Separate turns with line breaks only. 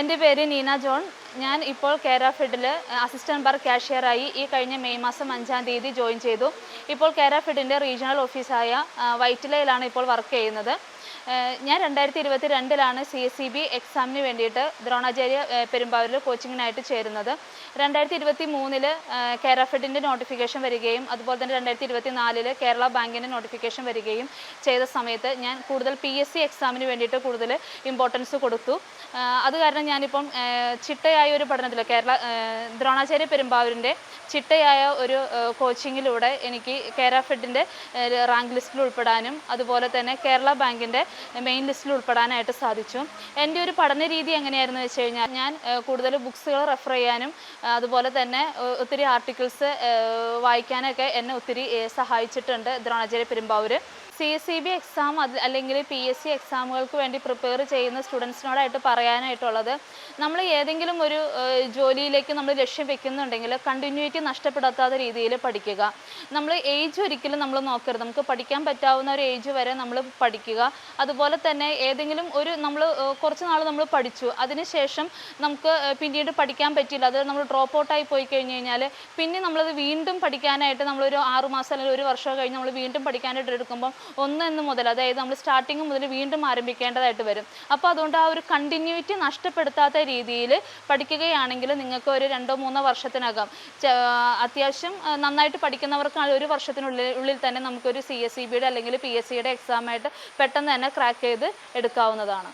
എന്റെ പേര് നീന ജോൺ. ഞാൻ ഇപ്പോൾ കേര ഫെഡിൽ അസിസ്റ്റന്റ് ബാർ ക്യാഷ്യറായി ഈ കഴിഞ്ഞ മെയ് മാസം അഞ്ചാം തീയതി ജോയിൻ ചെയ്തു. ഇപ്പോൾ കേര ഫെഡിന്റെ റീജിയണൽ ഓഫീസായ വൈറ്റിലയിലാണ് ഇപ്പോൾ വർക്ക് ചെയ്യുന്നത്. ഞാൻ രണ്ടായിരത്തി ഇരുപത്തി രണ്ടിലാണ് സി എസ് സി ബി എക്സാമിന് വേണ്ടിയിട്ട് ദ്രോണാചാര്യ പെരുമ്പാവൂരിൽ കോച്ചിങ്ങിനായിട്ട് ചേരുന്നത്. രണ്ടായിരത്തി ഇരുപത്തി മൂന്നിൽ കേരഫെഡിന്റെ നോട്ടിഫിക്കേഷൻ വരികയും അതുപോലെ തന്നെ രണ്ടായിരത്തി ഇരുപത്തി നാലിൽ കേരള ബാങ്കിന്റെ നോട്ടിഫിക്കേഷൻ വരികയും ചെയ്ത സമയത്ത് ഞാൻ കൂടുതൽ പി എസ് സി എക്സാമിന് വേണ്ടിയിട്ട് കൂടുതൽ ഇമ്പോർട്ടൻസ് കൊടുത്തു. അത് കാരണം ഞാനിപ്പം ചിട്ടയായ ഒരു പഠനത്തിൽ കേരള ദ്രോണാചാര്യ പെരുമ്പാവൂരിന്റെ ചിട്ടയായ ഒരു കോച്ചിങ്ങിലൂടെ എനിക്ക് കേരഫെഡിന്റെ റാങ്ക് ലിസ്റ്റിൽ ഉൾപ്പെടാനും അതുപോലെ തന്നെ കേരള ബാങ്കിന്റെ മെയിൻ ലിസ്റ്റിൽ ഉൾപ്പെടാനായിട്ട് സാധിച്ചു. എന്റെ ഒരു പഠന രീതി എങ്ങനെയായിരുന്നു വെച്ച് കഴിഞ്ഞാൽ ഞാൻ കൂടുതൽ ബുക്സുകൾ റെഫർ ചെയ്യാനും അതുപോലെ തന്നെ ഒത്തിരി ആർട്ടിക്കിൾസ് വായിക്കാനൊക്കെ എന്നെ ഒത്തിരി സഹായിച്ചിട്ടുണ്ട്. Dronacharya Perumbavoor C C B exam അത് അല്ലെങ്കിൽ പി എസ് സി എക്സാമുകൾക്ക് വേണ്ടി പ്രിപ്പയർ ചെയ്യുന്ന സ്റ്റുഡൻസിനോടായിട്ട് പറയാനായിട്ടുള്ളത് നമ്മൾ ഏതെങ്കിലും ഒരു ജോലിയിലേക്ക് നമ്മൾ ലക്ഷ്യം വെക്കുന്നുണ്ടെങ്കിൽ കണ്ടിന്യൂറ്റി നഷ്ടപ്പെടാത്ത രീതിയിൽ പഠിക്കുക. നമ്മൾ ഏജ് ഒരിക്കലും നമ്മൾ നോക്കരുത്. നമുക്ക് പഠിക്കാൻ പറ്റാവുന്ന ഒരു ഏജ് വരെ നമ്മൾ പഠിക്കുക. അതുപോലെ തന്നെ ഏതെങ്കിലും ഒരു നമ്മൾ കുറച്ച് നാൾ നമ്മൾ പഠിച്ചു. അതിനുശേഷം നമുക്ക് പിന്നീട് പഠിക്കാൻ പറ്റില്ല അത് നമ്മൾ ഡ്രോപ്പ് ഔട്ടായി പോയി കഴിഞ്ഞ് കഴിഞ്ഞാൽ പിന്നെ നമ്മളത് വീണ്ടും പഠിക്കാനായിട്ട് നമ്മളൊരു ആറുമാസം അല്ലെങ്കിൽ ഒരു വർഷം കഴിഞ്ഞ് നമ്മൾ വീണ്ടും പഠിക്കാനായിട്ട് എടുക്കുമ്പോൾ ഒന്ന് എന്ന് മുതൽ അതായത് നമ്മൾ സ്റ്റാർട്ടിങ് മുതൽ വീണ്ടും ആരംഭിക്കേണ്ടതായിട്ട് വരും. അപ്പോൾ അതുകൊണ്ട് ആ ഒരു കണ്ടിന്യൂറ്റി നഷ്ടപ്പെടുത്താത്ത രീതിയിൽ പഠിക്കുകയാണെങ്കിൽ നിങ്ങൾക്ക് ഒരു രണ്ടോ മൂന്നോ വർഷത്തിനകം അത്യാവശ്യം നന്നായിട്ട് പഠിക്കുന്നവർക്ക് ഒരു വർഷത്തിനുള്ളിൽ ഉള്ളിൽ തന്നെ നമുക്കൊരു സി എസ് സി ബിയുടെ അല്ലെങ്കിൽ പി എസ് സിയുടെ എക്സാമായിട്ട് പെട്ടെന്ന് തന്നെ ക്രാക്ക് ചെയ്ത് എടുക്കാവുന്നതാണ്.